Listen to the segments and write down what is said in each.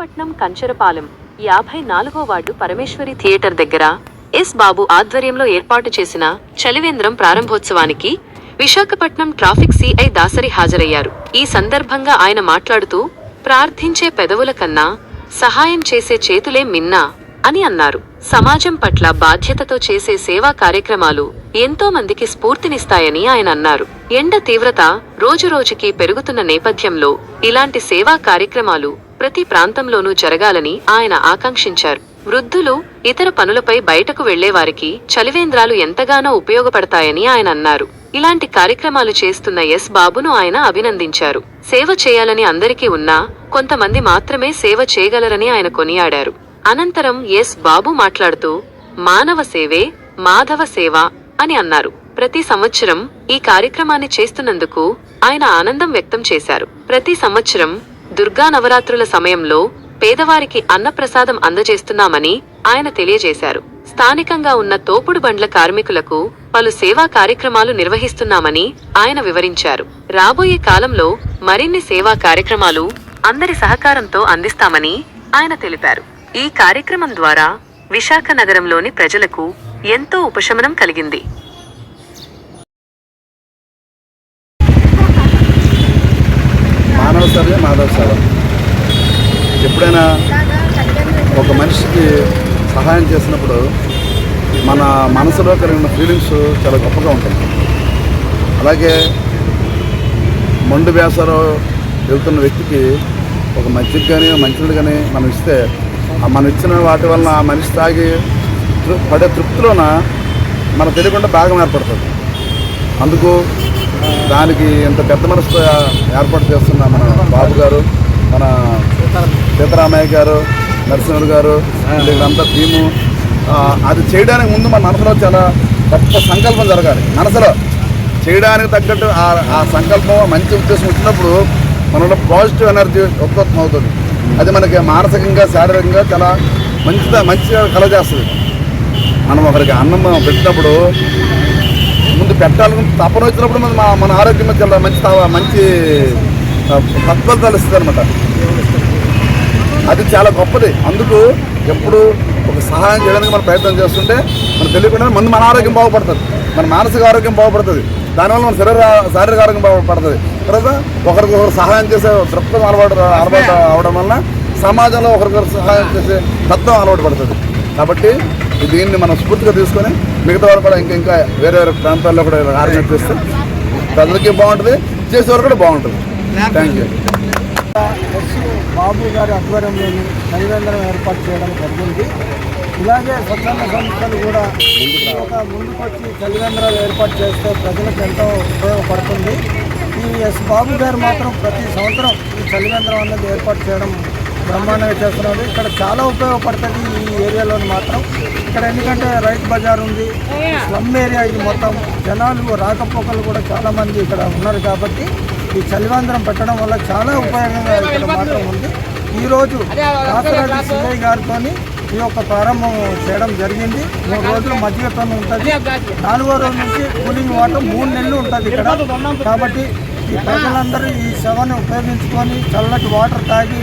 విశాఖపట్నం కంచరపాలెం యాభై నాలుగో ward Parameshwari theatre దగ్గర ఎస్ బాబు ఆధ్వర్యంలో ఏర్పాటు చేసిన చలివేంద్రం ప్రారంభోత్సవానికి విశాఖపట్నం ట్రాఫిక్ సిఐ దాసరి హాజరయ్యారు. ఈ సందర్భంగా ఆయన మాట్లాడుతూ ప్రార్థించే పెదవుల కన్నా సహాయం చేసే చేతులే మిన్నా అని అన్నారు. సమాజం పట్ల బాధ్యతతో చేసే సేవా కార్యక్రమాలు ఎంతో మందికి స్ఫూర్తినిస్తాయని ఆయన అన్నారు. ఎండ తీవ్రత రోజురోజుకి పెరుగుతున్న నేపథ్యంలో ఇలాంటి సేవా కార్యక్రమాలు ప్రతి ప్రాంతంలోనూ జరగాలని ఆయన ఆకాంక్షించారు. వృద్ధులు ఇతర పనులపై బయటకు వెళ్ళేవారికి చలివేంద్రాలు ఎంతగానో ఉపయోగపడతాయని ఆయన అన్నారు. ఇలాంటి కార్యక్రమాలు చేస్తున్న ఎస్ బాబును ఆయన అభినందించారు. సేవ చేయాలని అందరికీ ఉన్నా కొంతమంది మాత్రమే సేవ చేయగలరని ఆయన కొనియాడారు. అనంతరం ఎస్ బాబు మాట్లాడుతూ మానవ సేవే మాధవ సేవ అని అన్నారు. ప్రతి సంవత్సరం ఈ కార్యక్రమాన్ని చేస్తున్నందుకు ఆయన ఆనందం వ్యక్తం చేశారు. ప్రతి సంవత్సరం దుర్గా నవరాత్రుల సమయంలో పేదవారికి అన్నప్రసాదం అందజేస్తున్నామని ఆయన తెలియజేశారు. స్థానికంగా ఉన్న తోపుడు బండ్ల కార్మికులకు పలు సేవా కార్యక్రమాలు నిర్వహిస్తున్నామని ఆయన వివరించారు. రాబోయే కాలంలో మరిన్ని సేవా కార్యక్రమాలు అందరి సహకారంతో అందిస్తామని ఆయన తెలిపారు. ఈ కార్యక్రమం ద్వారా విశాఖ నగరంలోని ప్రజలకు ఎంతో ఉపశమనం కలిగింది. సర్వే సేవే మాధవ సేవ ఎప్పుడైనా ఒక మనిషికి సహాయం చేసినప్పుడు మన మనసులో కలిగిన ఫీలింగ్స్ చాలా గొప్పగా ఉంటాయి. అలాగే మొండు వేసలో వెళ్తున్న వ్యక్తికి ఒక మజ్జిగ కానీ మంచిది కానీ మనం ఇస్తే ఆ మనం ఇచ్చిన వాటి వలన ఆ మనిషి తాగి పడే తృప్తిలోన మన తెలియకుండా భాగం ఏర్పడుతుంది. అందుకు దానికి ఇంత పెద్ద మనసుతో ఏర్పాటు చేస్తున్న మన బాబు గారు మన సీతారామయ్య గారు నరసింహుడు గారు వీళ్ళంతా టీము. అది చేయడానికి ముందు మన మనసులో చాలా గొప్ప సంకల్పం జరగాలి. మనసులో చేయడానికి తగ్గట్టు ఆ ఆ సంకల్పం మంచి ఉద్దేశం వచ్చినప్పుడు మనలో పాజిటివ్ ఎనర్జీ ఉత్పత్తి అవుతుంది. అది మనకి మానసికంగా శారీరకంగా చాలా మంచిగా మంచిగా కలగజేస్తుంది. మనం ఒకరికి అన్నం పెట్టినప్పుడు ముందు పెట్టాలని తపన వచ్చినప్పుడు మన మన ఆరోగ్యం మీద చాలా మంచి మంచి తత్ఫలితాలు ఇస్తుంది అనమాట అది చాలా గొప్పది. అందుకు ఎప్పుడు ఒక సహాయం చేయడానికి మనం ప్రయత్నం చేస్తుంటే మనం తెలియకుండా ముందు మన ఆరోగ్యం బాగుపడుతుంది. మన మానసిక ఆరోగ్యం బాగుపడుతుంది. దానివల్ల మన శరీర శారీరక ఆరోగ్యం బాగుపడుతుంది. తర్వాత ఒకరికొకరు సహాయం చేసే దృక్పథం అలవాటు అలవాటు అవడం వలన సమాజంలో ఒకరికొకరు సహాయం చేసే తత్వం అలవాటు పడుతుంది. కాబట్టి దీన్ని మనం స్ఫూర్తిగా తీసుకొని మిగతా వారు కూడా ఇంకా ఇంకా వేరే వేరే ప్రాంతాల్లో కూడా ఆర్గనైజ్ చేస్తే ప్రజలకి బాగుంటుంది చేసేవారు కూడా బాగుంటుంది. థ్యాంక్ యూ బాబు గారి ఆధ్వర్యంలోని నైవేంద్రం ఏర్పాటు చేయడం జరిగింది. ఇలాగే స్వచ్ఛంద సంస్థలు కూడా ఒక ముందుకొచ్చి చలివేంద్రాలు ఏర్పాటు చేస్తే ప్రజలకు ఎంతో ఉపయోగపడుతుంది. ఈ ఎస్ బాబు గారు మాత్రం ప్రతి సంవత్సరం ఈ చలివేంద్రం అనేది ఏర్పాటు చేయడం బ్రహ్మాండంగా చేస్తున్నారు. ఇక్కడ చాలా ఉపయోగపడుతుంది ఈ ఏరియాలోని మాత్రం. ఇక్కడ ఎందుకంటే రైతు బజార్ ఉంది. స్లమ్ ఏరియా ఇది మొత్తం. జనాలు రాకపోకలు కూడా చాలా మంది ఇక్కడ ఉన్నారు కాబట్టి ఈ చలివేంద్రం పెట్టడం వల్ల చాలా ఉపయోగంగా ఇక్కడ మాత్రం ఉంది. ఈరోజు కాసరాజు సిఐ గారితో ఈ యొక్క ప్రారంభం చేయడం జరిగింది. మూడు రోజులు మజ్జిగతో ఉంటుంది. నాలుగో రోజు నుంచి కూలింగ్ వాటర్ మూడు నెలలు ఉంటుంది ఇక్కడ. కాబట్టి ఈ ప్రజలందరూ ఈ సేవను ఉపయోగించుకొని చల్లటి వాటర్ తాగి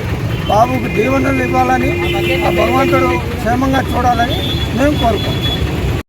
బాబుకు దీవెనలు ఇవ్వాలని ఆ భగవంతుడు క్షేమంగా చూడాలని మేము కోరుకుంటున్నాం.